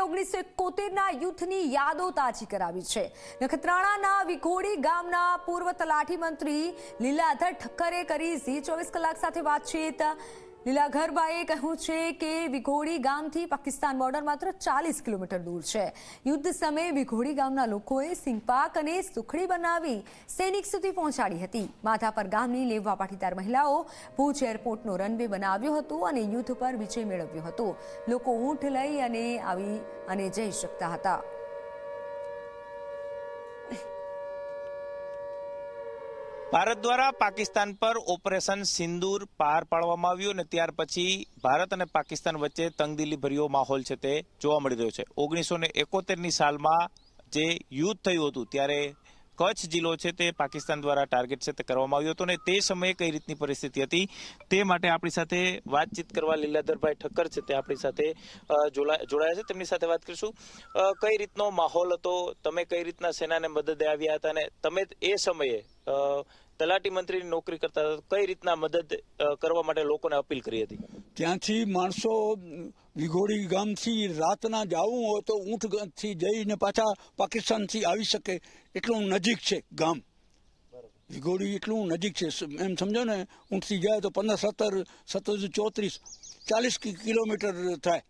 ઓગણીસો એકોતેરના યુદ્ધની યાદો તાજી કરાવી છે. નખત્રાણાના વિઘોડી ગામના પૂર્વ તલાટી મંત્રી લીલાધર ઠક્કરે કરી ઝી ચોવીસ કલાક સાથે વાતચીત. લીલાધરભાઈએ કહ્યું છે કે વિઘોડી ગામથી પાકિસ્તાન બોર્ડર માત્ર ચાલીસ કિલોમીટર દૂર છે. યુદ્ધ સમયે વિઘોડી ગામના લોકોએ સિંગપાક અને સુખડી બનાવી સૈનિક સુધી પહોંચાડી હતી. માધાપર ગામની લેવા પાટીદાર મહિલાઓ ભુજ એરપોર્ટનો રનવે બનાવ્યો હતો અને યુદ્ધ પર વિજય મેળવ્યો હતો. લોકો ઊંટ લઈ અને આવી અને જઈ શકતા હતા. ભારત દ્વારા પાકિસ્તાન પર ઓપરેશન સિંદૂર પાર પાડવામાં આવ્યું અને ત્યાર પછી ભારત અને પાકિસ્તાન વચ્ચે તંગદિલી ભર્યો માહોલ છે તે જોવા મળી રહ્યો છે. ઓગણીસો ને એકોતેરની સાલમાં જે યુદ્ધ થયું હતું, ત્યારે કચ્છ જિલ્લો છે તે પાકિસ્તાન દ્વારા ટાર્ગેટ છે તે કરવામાં આવ્યો હતો અને તે સમયે કઈ રીતની પરિસ્થિતિ હતી તે માટે આપણી સાથે વાતચીત કરવા લીલાધરભાઈ ઠક્કર છે તે આપણી સાથે જોડાયા છે. તેમની સાથે વાત કરીશું. કઈ રીતનો માહોલ હતો? તમે કઈ રીતના સેનાને મદદે આવ્યા હતા? અને તમે એ સમયે તલાટી મંત્રીની નોકરી કરતા કઈ રીતના મદદ કરવા માટે લોકોને અપીલ કરી હતી? ત્યાંથી માણસો વિઘોડી ગામથી રાતના જવું હોય તો ઊંટથી જઈને પાછા પાકિસ્તાનથી આવી શકે, એટલું નજીક છે ગામ. વિઘોડી એટલું નજીક છે એમ સમજો ને, ઊંટથી જાય તો પંદર, સત્તર સત્તર ચોત્રીસ, ચાલીસ કિલોમીટર થાય.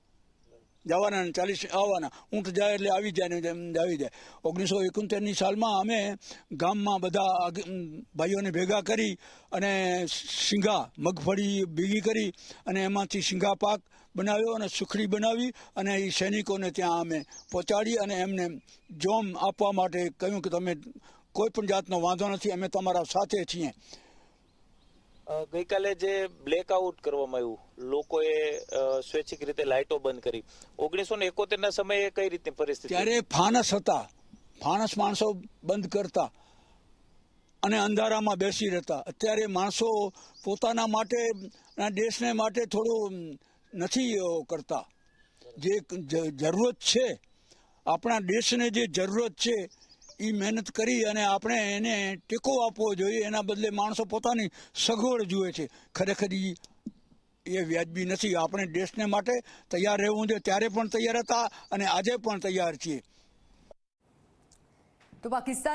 જવાના ને ચાલીસ આવવાના. ઊંટ જાય એટલે આવી જાય ને આવી જાય. ઓગણીસો એકોતેરની સાલમાં અમે ગામમાં બધા ભાઈઓને ભેગા કરી અને શીંગા મગફળી ભેગી કરી અને એમાંથી શીંગા પાક બનાવ્યો અને સુખડી બનાવી અને એ સૈનિકોને ત્યાં અમે પહોંચાડી અને એમને જોમ આપવા માટે કહ્યું કે તમે કોઈ પણ જાતનો વાંધો નથી, અમે તમારા સાથે છીએ. ગઈકાલે જે બ્લેકઆઉટ કરવામાં આવ્યું, લોકોએ સ્વૈચ્છિક રીતે લાઇટો બંધ કરી. ઓગણીસો ને એકોતેરના સમયે કઈ રીતની પરિસ્થિતિ? ત્યારે ફાનસ હતા. ફાનસ માણસો બંધ કરતા અને અંધારામાં બેસી રહેતા. અત્યારે માણસો પોતાના માટે દેશને માટે થોડું નથી કરતા. જે, જરૂરત છે, આપણા દેશને જે જરૂરત છે એ મહેનત કરી અને આપણે એને ટેકો આપવો જોઈએ. એના બદલે માણસો પોતાની સગવડ જુએ છે. ખરેખર એ એ વ્યાજબી નથી. આપણે દેશને માટે તૈયાર રહેવું જોઈએ ત્યારે પણ તૈયાર હતા અને આજે પણ તૈયાર છીએ. તો પાકિસ્તાન